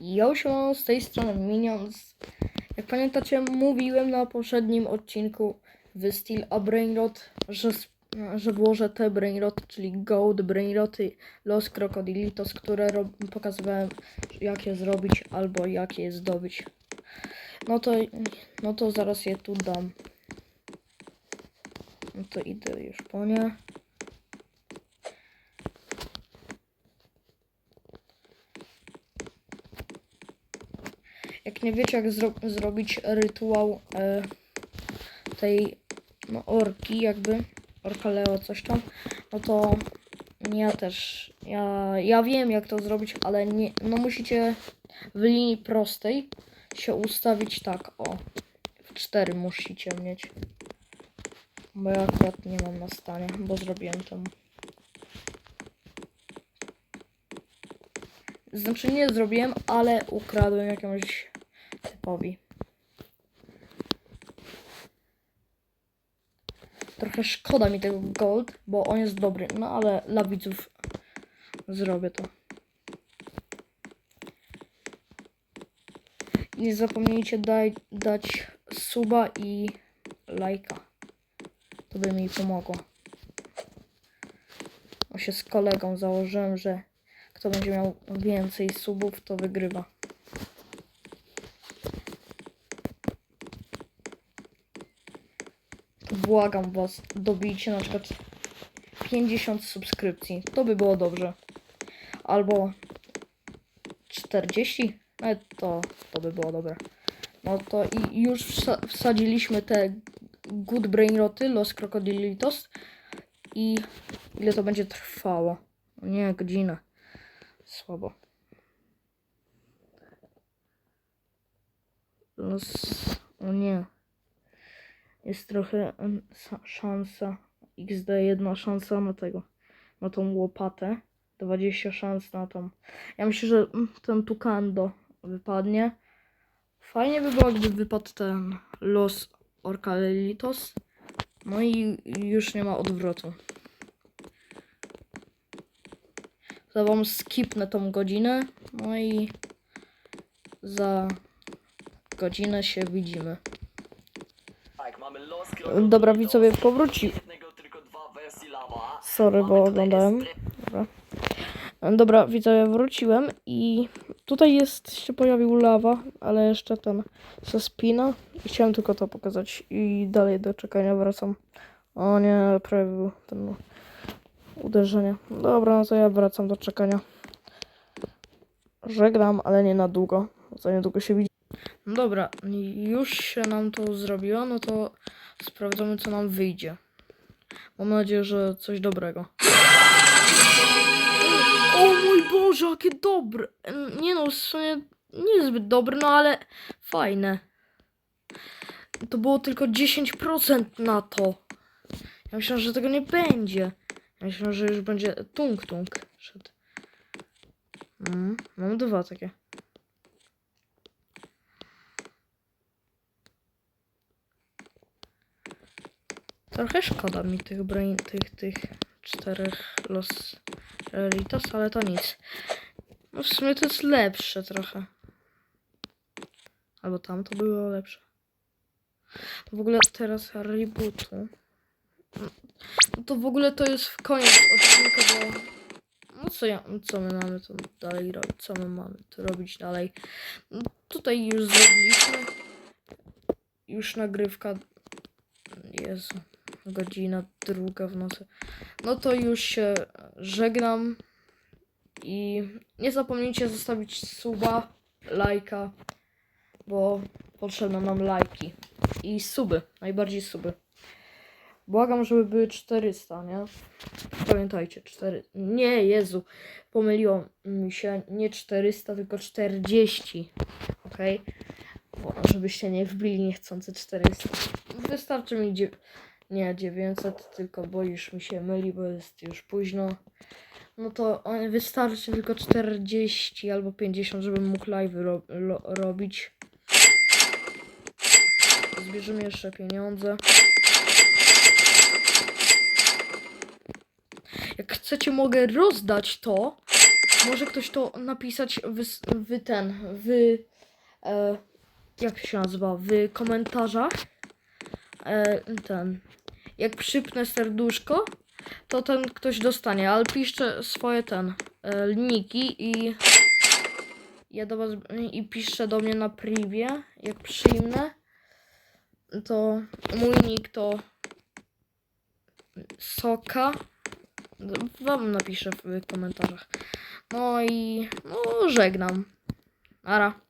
Ja się z tej strony Minions. Jak pamiętacie, mówiłem na poprzednim odcinku w Steel a Brainrot, że, że włożę te Brainroty, czyli Gold Brainroty Los Crocodilitos, które pokazywałem jak je zrobić albo jak je zdobyć. No to, no to zaraz je tu dam. No to idę już po nie. Jak nie wiecie, jak zro zrobić rytuał e, tej no, orki, jakby orka Leo, coś tam, no to ja też, ja, ja wiem jak to zrobić, ale nie, no musicie w linii prostej się ustawić tak, o, w cztery musicie mieć. Bo ja akurat nie mam na stanie, bo zrobiłem to. Znaczy nie zrobiłem, ale ukradłem jakiemuś typowi. Trochę szkoda mi tego gold, bo on jest dobry, no ale dla widzów zrobię to. Nie zapomnijcie daj, dać suba i lajka. To by mi pomogło. Bo się z kolegą założyłem, że kto będzie miał więcej subów, to wygrywa. Błagam was, dobijcie na przykład 50 subskrypcji. To by było dobrze. Albo 40? Nawet to, to by było dobre. No to i już wsa- wsadziliśmy te Good Brain Roty, Los Crocodilitos. I ile to będzie trwało? Nie, godzinę. Słabo. Los... O nie. Jest trochę szansa. XD jedna szansa na tego. Na tą łopatę. 20 szans na tą. Ja myślę, że mm, ten Tukando wypadnie. Fajnie by było, gdyby wypadł ten Los Orcalelitos. No i już nie ma odwrotu. To wam skipnę tą godzinę. No i za godzinę się widzimy. Dobra, widzowie, powróci. Sorry, bo oglądałem. Dobra. Dobra, widzowie, wróciłem i tutaj jest, się pojawił lawa, ale jeszcze ten se spina. Chciałem tylko to pokazać i dalej do czekania wracam. O nie, prawie był ten uderzenie. Dobra, no to ja wracam do czekania. Żegnam, ale nie na długo. Za niedługo się widzi. Dobra, już się nam to zrobiło, no to sprawdzamy co nam wyjdzie. Mam nadzieję, że coś dobrego. O mój Boże, jakie dobre! Nie no, w sumie niezbyt dobre, no ale fajne. To było tylko 10% na to. Ja myślałem, że tego nie będzie. Ja myślałem, że już będzie tung tung. Mm, mam dwa takie. Trochę szkoda mi tych brain, tych, tych czterech los Relitos, ale to nic. No w sumie to jest lepsze trochę. Albo tam to było lepsze. W ogóle teraz rebootu. No to w ogóle to jest w koniec odcinka, bo... No co, ja, co my mamy tu dalej robić? Co my mamy tu robić dalej? No, tutaj już zrobiliśmy. Już nagrywka. Jezu. Godzina druga w nocy. No to już się żegnam. I nie zapomnijcie zostawić suba, lajka, bo potrzebne nam lajki. I suby, najbardziej suby. Błagam, żeby były 400, nie? Pamiętajcie, 4. Nie, Jezu, pomyliło mi się. Nie 400, tylko 40. Ok? Bo żebyście nie wbili niechcący 400. Wystarczy mi. Dziew- nie 900, tylko bo już mi się myli, bo jest już późno. No to wystarczy tylko 40 albo 50, żebym mógł live ro lo robić. Zbierzemy jeszcze pieniądze. Jak chcecie, mogę rozdać to może ktoś to napisać w, s- w ten, w, e, jak się nazywa, w komentarzach. E, ten, jak przypnę serduszko, to ten ktoś dostanie, ale piszcie swoje ten, e, liniki i ja do was, i piszcie do mnie na privie, jak przyjmę, to mój nick to Soka. Wam napiszę w komentarzach. No i no żegnam. Ara.